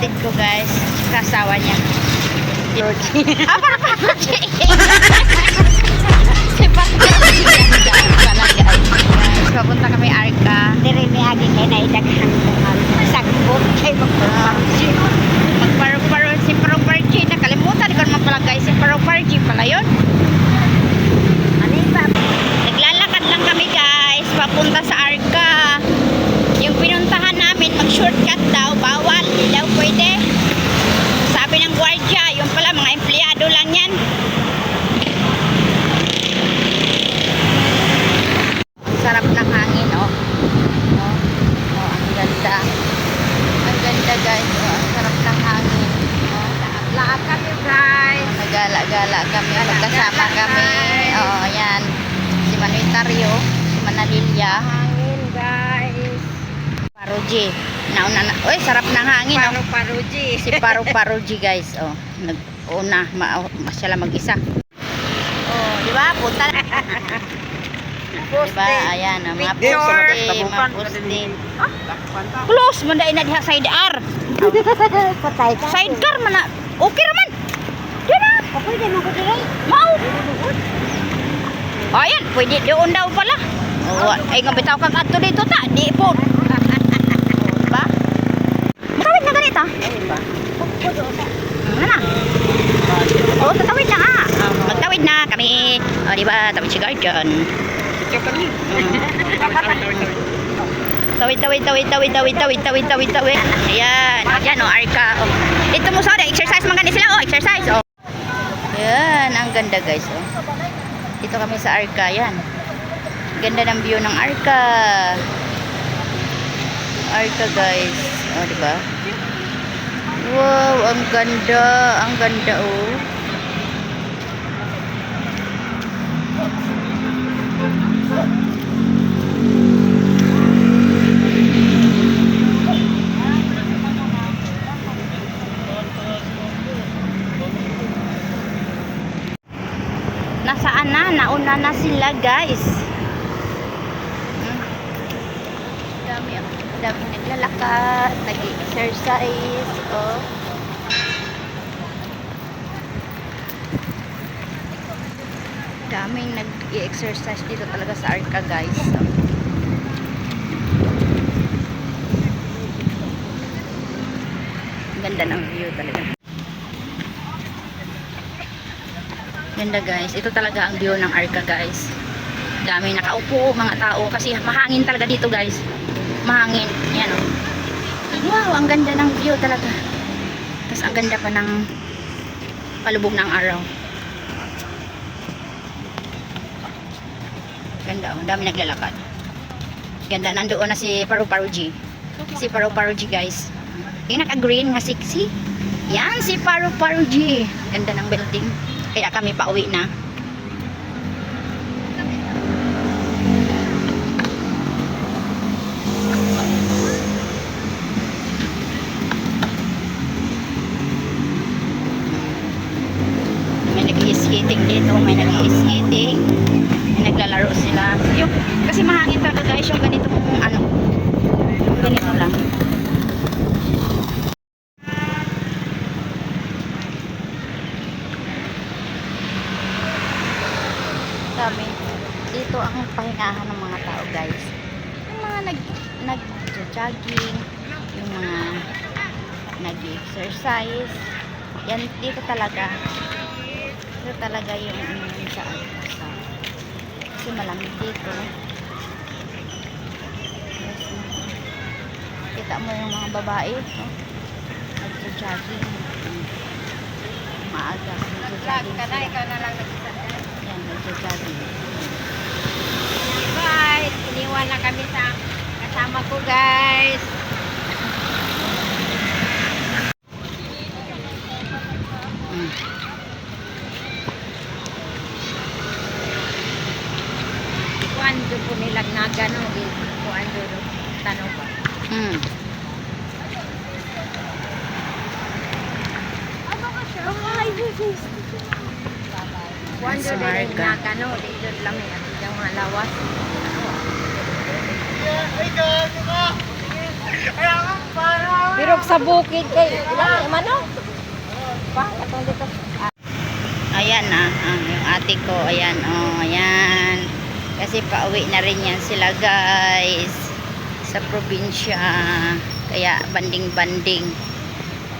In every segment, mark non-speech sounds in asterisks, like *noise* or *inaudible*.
kapatid ko guys. Kasawa niya. ah, para para *laughs* gala-gala kami magkasama kami. Oh yan. Si Manuitario si Manalilia hangin guys. Paruji. Nauna na. Oy sarap ng hangin oh. paru paruji si paru paruji guys oh. Nag una ma, ma sila mag-isa. Oh di ba? Punta *laughs* Diba, ayan, oh, mga posting, mga posting. Close, manda ina diha sidecar. *laughs* Sidecar, mana. Okay raman. Ako din mo ko diri. Mau. *laughs* Oh, ayan, pwede doon daw pala. Oh, ay nga bitaw kag adto dito ta, di po. Ba? Matawid na ganita. Ano na? Oh, tatawid na ah. Magtawid na kami. Oh, di ba? Tawid si Guardian. Tawid, tawid, tawid, tawid, tawid, tawid, tawid, tawid, tawid. Ayan. Ayan, oh, Arca. Oh. Dito mo, sorry. Exercise man gani sila. Oh, exercise. Oh. Ayan, ang ganda guys. Oh. Dito kami sa Arca. Ayan. Ganda ng view ng Arca. Arca guys. Oh, di ba? Wow, ang ganda. Ang ganda oh. Nasaan na? Nauna na sila guys. Hmm. Dami, dami naglalakad, nag-exercise. Oh. Daming nag-exercise dito talaga sa Arca guys. Ganda ng view talaga. Ganda guys. Ito talaga ang view ng Arca guys. Dami nakaupo mga tao kasi mahangin talaga dito guys. Mahangin. Yan oh. Wow, ang ganda ng view talaga. Tapos ang ganda pa ng palubog ng araw. Ganda oh. Dami naglalakad. Ganda. Nandoon na si Paru Paruji. Si Paru Paruji guys. Yung naka-green nga sexy. Yan si Paru Paruji. Ganda ng building. Kaya kami pauwi na. May nag-i-skating dito, may nag-i-skating. May naglalaro sila. Yung, kasi mahangin talaga guys yung ganitong ano. Yung ganito lang. Sabi, dito ang pahingahan ng mga tao guys. Yung mga nag nag-jogging, yung mga nag-exercise. Yan dito talaga. Dito talaga yung yun sa sa kasi malamig dito. Kita mo yung mga babae, oh. nag-jogging. Maaga, nag-jogging sila. ikaw na daddy. Guys, iniwan na kami sa kasama ko guys. Kuan hmm. dyan po nilagnagan o eh, kuan tanong ko. Hmm. Ano ka siya? Ay, Jesus do Sa di Marga. nagano di do lami at yung mga lawas. Pero sa bukid kay ilan man no? Pa katong dito. Ayan na, ah, yung ate ko, ayan, oh, ayan. Kasi pauwi na rin yan sila guys sa probinsya. Kaya banding-banding.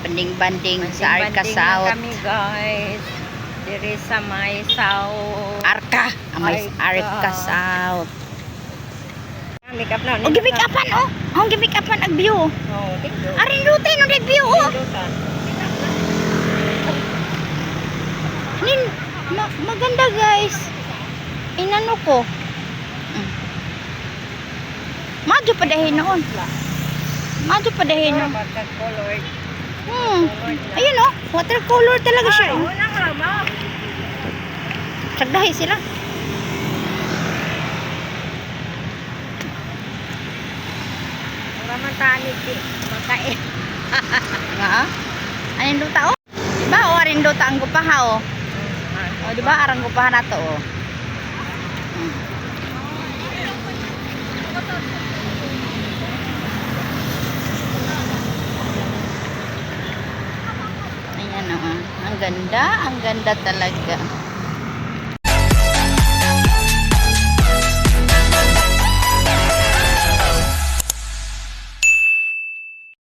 Banding-banding sa Arca Banding kami guys. Diri sa may South. Arca, amay Arca. Arca South. Make up na. Oh, gimik apan oh. Oh, gimik apan ag view. Oh, dito. Arin rute no deg view oh. Nin, ma maganda guys. Inano ko. Mm. Madyo pa dahin noon. Madyo pa dahin noon. Hmm. Ayun oh, watercolor talaga siya. Oh. Una ka ma. Sagdahi sila. Wala man tani di makain. Nga ah. Anin duta oh. Diba oh, arin duta ang gupaha oh. Oh, di ba arang gupahan na to oh. Hmm. Ayan oh. ah. Ang ganda, ang ganda talaga.